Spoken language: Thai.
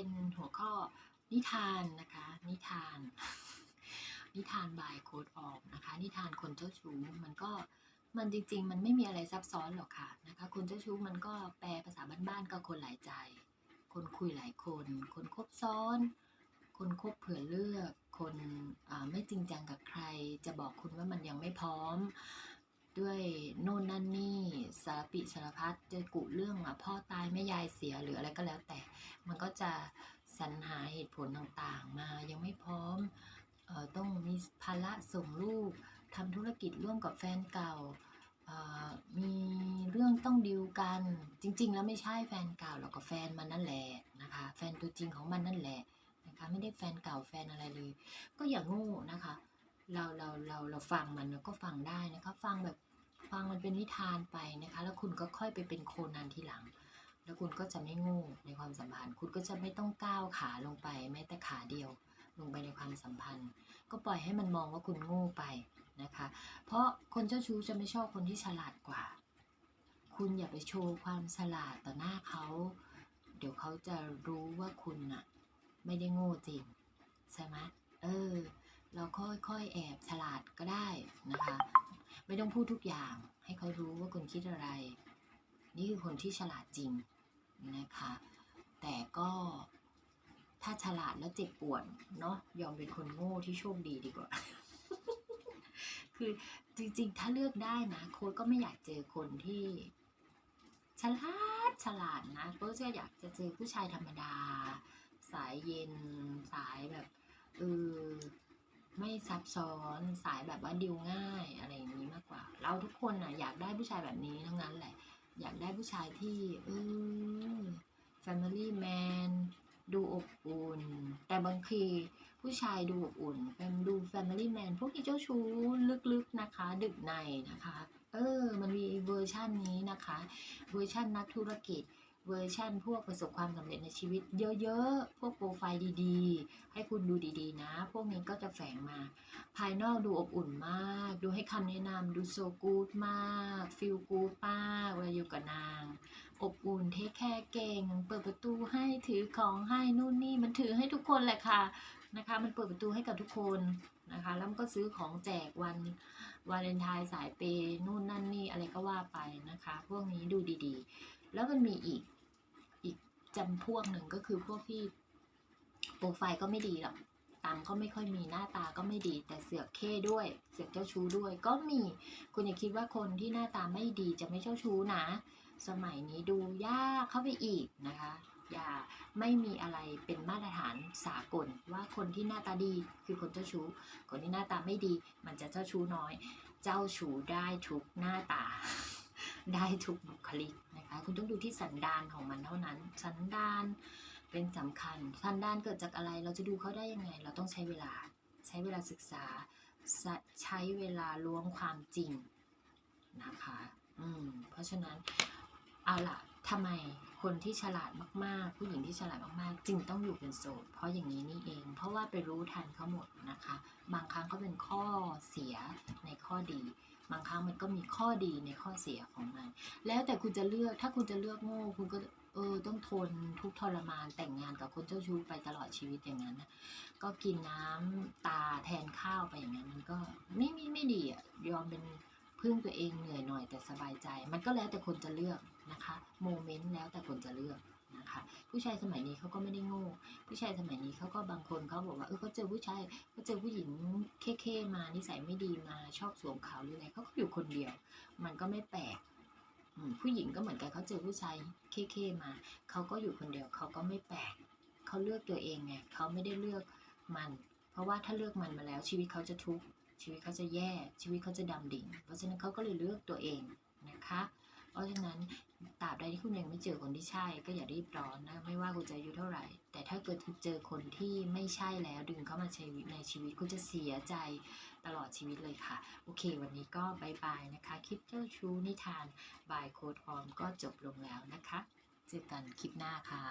เป็นหัวข้อนิทานนะคะ นิทาน นิทานบายโค้ดออกนะคะ นิทานคนเจ้าชู้มันก็มันจริง ๆ มันไม่มีอะไรซับซ้อนหรอกค่ะนะคะ คนเจ้าชู้มันก็แปลภาษาบ้านๆก็คนหลายใจ คนคุยหลายคน คนคบซ้อน คนคบเผื่อเลือก คนไม่จริงจังกับใคร จะบอกคุณว่ามันยังไม่พร้อม ด้วยโน่นนั่นนี่สารปิสารพัดจะกุเรื่องอะพ่อตายแม่ยายเสียหรืออะไรก็แล้วแต่ มันก็จะสรรหาเหตุผลต่างๆ มายังไม่พร้อมเออต้องมีภาระส่งลูกทำธุรกิจร่วมกับแฟนเก่าอ่อมีเรื่องต้องดิวกัน จริง ๆ แล้วไม่ใช่แฟนเก่าหรอกกับแฟนมันนั่นแหละนะคะ แฟนตัวจริงของมันนั่นแหละนะคะไม่ได้แฟนเก่าแฟนอะไรเลย ก็อย่างโง่นะคะ เราเราเราเราฟังมันเราก็ฟังได้นะคะ ฟังแบบ ฟังมันเป็นนิทานไปนะคะ แล้วคุณก็ค่อยไปเป็นโคนันทีหลัง แล้วคุณก็จะไม่ง่ในความสัมพันธ์ คุณก็จะไม่ต้องก้าวขาลงไปแม้แต่ขาเดียว ลงไปในความสัมพันธ์ ก็ปล่อยให้มันมองว่าคุณง่ไปนะคะ เพราะคนเจ้าชู้จะไม่ชอบคนที่ฉลาดกว่า คุณอย่าไปโชว์ความฉลาดต่อหน้าเขา เดี๋ยวเขาจะรู้ว่าคุณน่ะไม่ได้โง่จริงใช่ไหมเออ เราค่อยๆแอบฉลาดก็ได้นะคะ ไม่ต้องพูดทุกอย่าง ให้เขารู้ว่าคุณคิดอะไร นี่คือคนที่ฉลาดจริงนะคะ แต่ก็ถ้าฉลาดแล้วเจ็บปวดเนาะยอมเป็นคนโง่ที่โชคดีดีกว่า คือจริงๆ ถ้าเลือกได้นะ โค้ดก็ไม่อยากเจอคนที่ฉลาดฉลาดนะโค้ดจะอยากจะเจอผู้ชายธรรมดา สายเย็นสายแบบเออ ไม่ซับซ้อนสายแบบว่าดิวง่ายอะไรอย่างนี้มากกว่า เราทุกคนน่ะอยากได้ผู้ชายแบบนี้ทั้งนั้นแหละ อยากได้ผู้ชายที่เออ family man ดูอบอุ่น แต่บางทีผู้ชายดูอบอุ่นแฟมดู family man พวกที่เจ้าชู้ลึกๆนะคะ ดึกในนะคะ เออ มันมีเวอร์ชันนี้นะคะ เวอร์ชันนักธุรกิจ เวอร์ชันพวกประสบความสำเร็จในชีวิตเยอะๆ พวกโปรไฟล์ดีๆ ให้คุณดูดีๆ นะ พวกนี้ก็จะแฝงมา ภายนอกดูอบอุ่นมาก ดูให้คำแนะนำดูโซกูดมากฟิลกูดมากเวลาอยู่กับนาง อบอุ่นเทคแคร์เก่ง เปิดประตูให้ถือของให้นู่นนี่มันถือให้ทุกคนแหละค่ะนะคะ มันเปิดประตูให้กับทุกคนนะคะแล้วก็ซื้อของแจกวันวาเลนไทน์สายเปย์นู่นนั่นนี่อะไรก็ว่าไปนะคะ พวกนี้ดูดีๆ แล้วมันมีอีกอีกจำพวกหนึ่งก็คือพวกที่โปรไฟล์ก็ไม่ดีหรอกตังก็ไม่ค่อยมีหน้าตาก็ไม่ดี แต่เสือกเข้ด้วย เสือกเจ้าชู้ด้วย ก็มี คุณอย่าคิดว่าคนที่หน้าตาไม่ดีจะไม่เจ้าชู้นะ สมัยนี้ดูยากเข้าไปอีกนะคะ อย่าไม่มีอะไรเป็นมาตรฐานสากลว่าคนที่หน้าตาดีคือคนเจ้าชู้ คนที่หน้าตาไม่ดี มันจะเจ้าชู้น้อย เจ้าชู้ได้ทุกหน้าตา ได้ทุกบุคลิกนะคะ คุณต้องดูที่สันดานของมันเท่านั้น สันดานเป็นสำคัญ สันดานเกิดจากอะไร เราจะดูเขาได้ยังไง เราต้องใช้เวลา ใช้เวลาศึกษา ใช้เวลาล้วงความจริงนะคะ อืม เพราะฉะนั้น เอาล่ะ ทำไมคนที่ฉลาดมากๆ ผู้หญิงที่ฉลาดมากๆ จึงต้องอยู่เป็นโสด เพราะอย่างนี้นี่เอง เพราะว่าไปรู้ทันเขาหมดนะคะ บางครั้งก็เป็นข้อเสียในข้อดี บางครั้งมันก็มีข้อดีในข้อเสียของมัน แล้วแต่คุณจะเลือกถ้าคุณจะเลือกโง่คุณก็เออต้องทนทุกทรมานแต่งงานกับคนเจ้าชู้ไปตลอดชีวิตอย่างนั้นนะก็กินน้ำตาแทนข้าวไปอย่างนั้นมันก็ไม่ไม่ไม่ดีอะยอมเป็น พึ่งตัวเองเหนื่อยหน่อยแต่สบายใจ มันก็แล้วแต่คนจะเลือกนะคะโมเมนต์แล้วแต่คนจะเลือกนะคะผู้ชายสมัยนี้เขาก็ไม่ได้โง่ ผู้ชายสมัยนี้เขาก็บางคนเขาบอกว่าเออเขาเจอผู้ชายเขาเจอผู้หญิงเค้ๆมานิสัยไม่ดีมาชอบสวมเขาวหรืออะไรเขาก็อยู่คนเดียว มันก็ไม่แปลกผู้หญิงก็เหมือนกันเขาเจอผู้ชายเค้ๆมาเขาก็อยู่คนเดียวเขาก็ไม่แปลกเขาเลือกตัวเองไงเขาไม่ได้เลือกมัน เพราะว่าถ้าเลือกมันมาแล้วชีวิตเขาจะทุกข์ ชีวิตเขาจะแย่ชีวิตเขาจะดำดิ่ง เพราะฉะนั้นเขาก็เลยเลือกตัวเองนะคะ เพราะฉะนั้นตราบใดที่คุณยังไม่เจอคนที่ใช่ ก็อย่ารีบร้อนนะไม่ว่าคุณจะอายุเท่าไหร่ แต่ถ้าเกิดคุณเจอคนที่ไม่ใช่แล้วดึงเข้ามาใช้วิตในชีวิตคุณจะเสียใจตลอดชีวิตเลยค่ะ โอเค วันนี้ก็บายบายนะคะ คลิปเจ้าชู้นิทานบายโคดออมก็จบลงแล้วนะคะ เจอกันคลิปหน้าค่ะ